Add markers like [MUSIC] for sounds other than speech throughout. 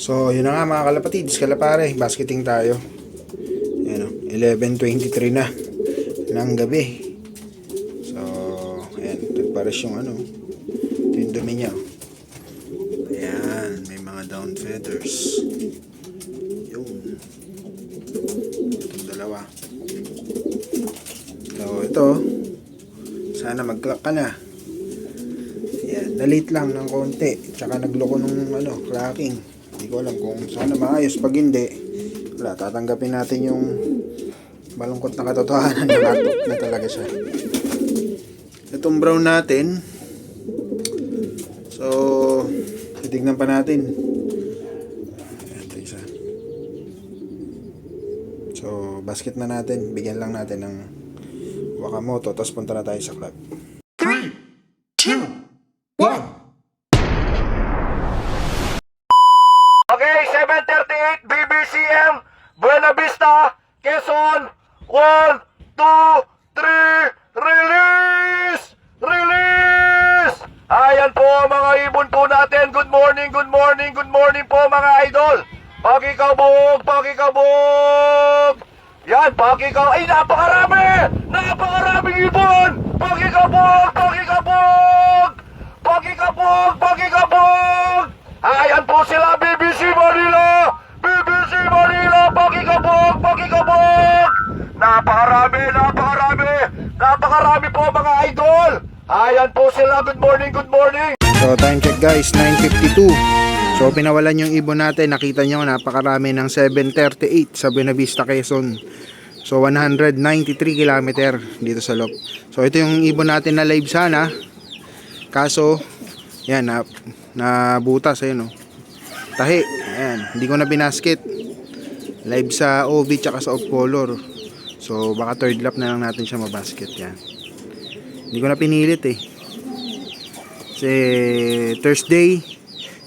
So, yun na nga mga kalapatids, kalapare, basketing tayo. Ayan o, 11.23 na ng gabi. So, ayan, nagpares yung ano, ito yung dumi niya. Ayan, may mga down feathers. Yun. Itong dalawa. So, ito, sana mag-clock ka na. Ayan, nalit lang ng konti. Tsaka nagloko nung ano, cracking. Hindi ko alam kung sana maayos. Pag hindi, wala, tatanggapin natin yung malungkot na katotohanan na laptop na talaga siya. Itong brown natin, so, titignan pa natin. Ito isa. So, basket na natin. Bigyan lang natin ng Wakamoto, tapos punta na tayo sa club. Okay, 738 BBCM, Buena Vista, Quezon. 1, 2, 3, release! Release! Ayan po mga ibon po natin. Good morning, good morning, good morning po mga idol. Pakikabog, pakikabog! Yan, pakikaw. Ay, napakarami! Napakaraming ibon! Pakikabog, pakikabog! Pakikabog, pakikabog! Ayan po sila, BBC Manila! BBC Manila, pakikabog, pakikabog! Napakarami, napakarami! Napakarami po mga idol! Ayan po sila, good morning, good morning! So time check guys, 9.52. So pinawalan yung ibon natin, nakita nyo napakarami ng 7.38 sa Buena Vista, Quezon. So 193 kilometer dito sa loob. So ito yung ibon natin na live sana. Kaso, yan, na, na butas, ayun oh. Tahi, ayan, hindi ko na binasket. Live sa OV tsaka sa off color. So baka third lap na lang natin siya mabasket yan. Hindi ko na pinilit eh. Kasi Thursday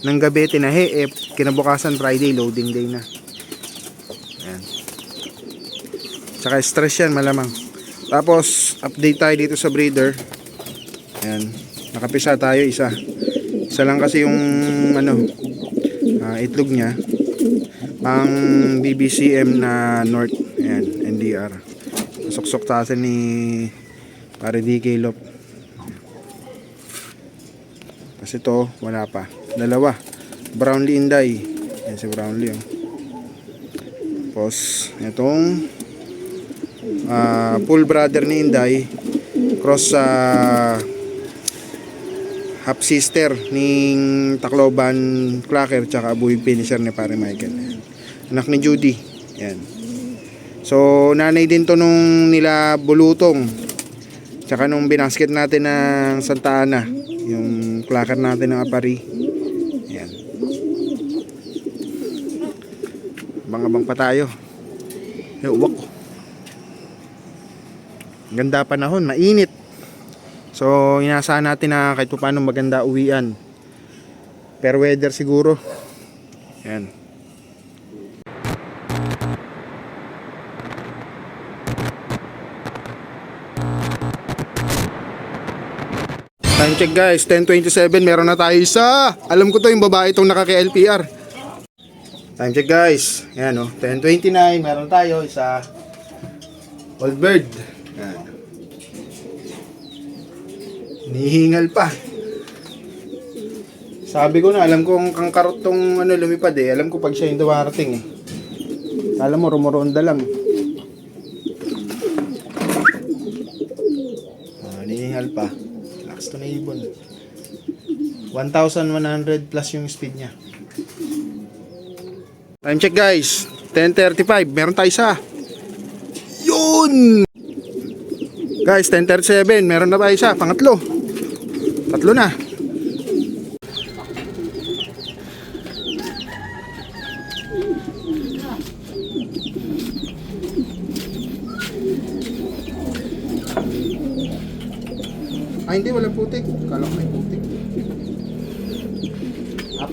ng gabi tinahi eh kinabukasan Friday loading day na. Ayan. Tsaka stress yan malamang. Tapos update tayo dito sa breeder. Ayan. Nakapisa tayo isa. Isa lang kasi yung ano ah, itlog niya. Ang BBCM na North. Ayan, NDR. Suksok tasin ni Pare DK Lop. Kasi ito, wala pa. Dalawa. Brownlee Inday. Yan si Brownlee. Oh. Tapos, itong ah, full brother ni Inday. Cross sa half sister ning Tacloban Cracker tsaka buhay finisher ni pare Michael. Anak ni Judy. Yan. So, nanay din to nung nila bulutong. Tsaka nung binasket natin ng Santa Ana, yung clacker natin ng Apari. Ayan. Abang-abang pa tayo. Ay, uwak ko. Ganda panahon, mainit. So, inasahan natin na kahit pa paano maganda uwian. Fair weather siguro. Ayan. Time check guys, 10.27, meron na tayo isa. Alam ko to yung babae itong nakaka-LPR. Time check guys, ayan o, 10.29, meron tayo isa. Old bird. Ayan. Nihingal pa. Sabi ko na, alam ko kang karot tong ano, lumipad eh. Alam ko pag siya yung dumarating eh. Alam mo, rumuronda lang. Ah, nihingal pa. Lakas to na ibon. 1,100 plus yung speed niya. Time check guys. 10.35. Meron tayo isa. Yun! Guys, 10.37. Meron na tayo isa. Pangatlo. Tatlo na. Ay, hindi. Walang putik. Kala ko may putik.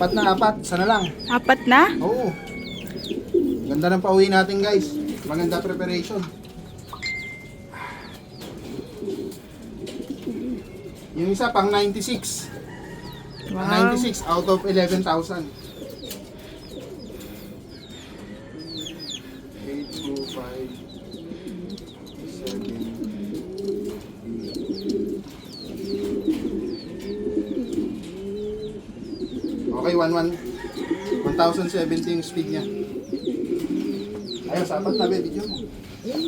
Apat na, apat. Isa na lang. Apat na? Oo. Ganda ng pauwi natin guys. Maganda preparation. Yung isa pang 96. Wow. 96 out of 11,000. Eight, two, five, Okay, 11 1070 yung speed niya. Ayun, sapat na, baby. Mo. Yan.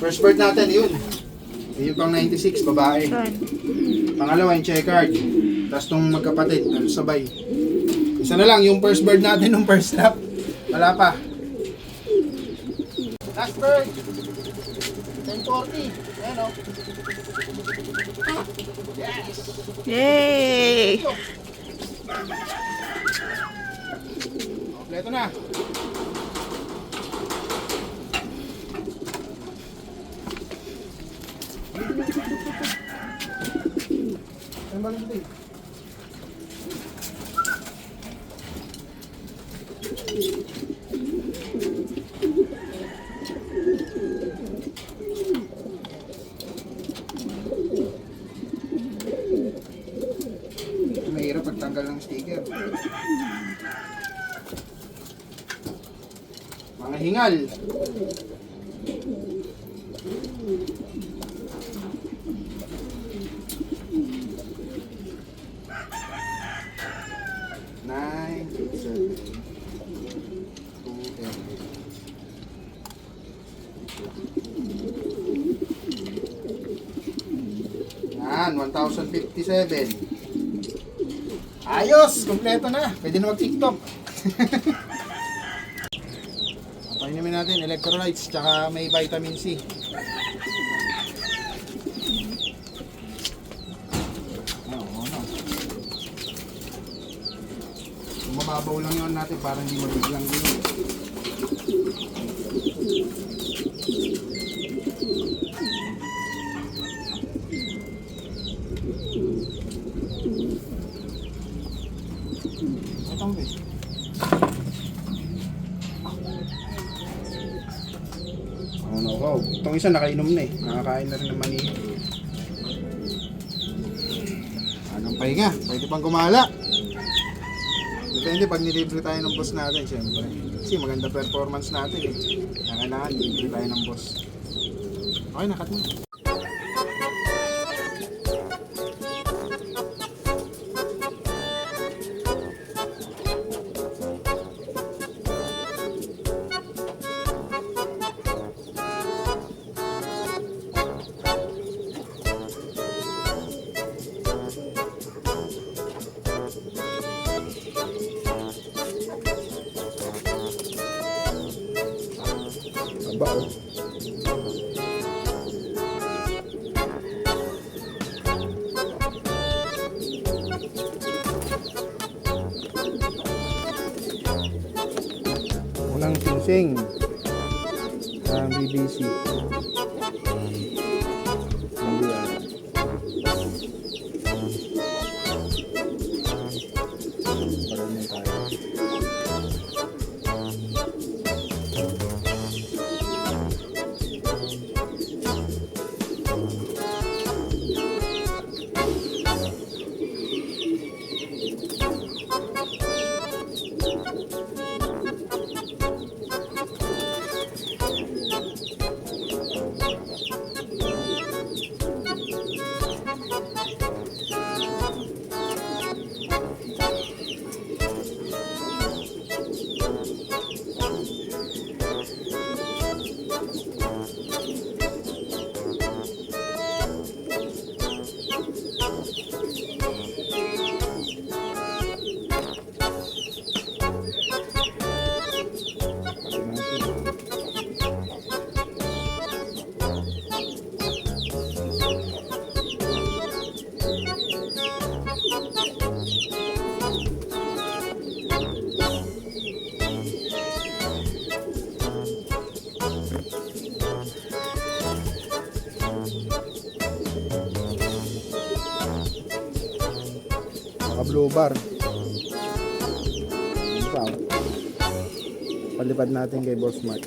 First bird natin, yun. Yun yung pang 96, babae. Pangalawa, yung checkered. Tapos tong magkapatid, ano, sabay. Isa na lang, yung first bird natin nung first lap. Wala pa. Last bird. 1040. Ayan o. Yes. Yay! Kompleto na. Ano ba ito? Mahirap pagtanggal ng sticker. Mga hingal. Nine, seven, two, eight. Yan, 1,057. Ayos! Kompleto na. Pwede na mag-tiktok. [LAUGHS] Natin electrolytes tsaka may vitamin C. Ano, ano. Mababaw lang yun natin para hindi mabiglang gano'n. Ito mo, babe. Ano wow. Itong isa nakainom na eh. Nakakain na rin ng mani. Anong pahinga? Pwede pang gumala. Depende pag nilibre tayo ng boss natin, syempre. Kasi maganda performance natin eh. Kailangan nilibre tayo ng boss. Okay, nakat mo. Aba oh. Unang pinsing ang BBC. Blue bar. Oh? Palipad natin kay Boss Mark.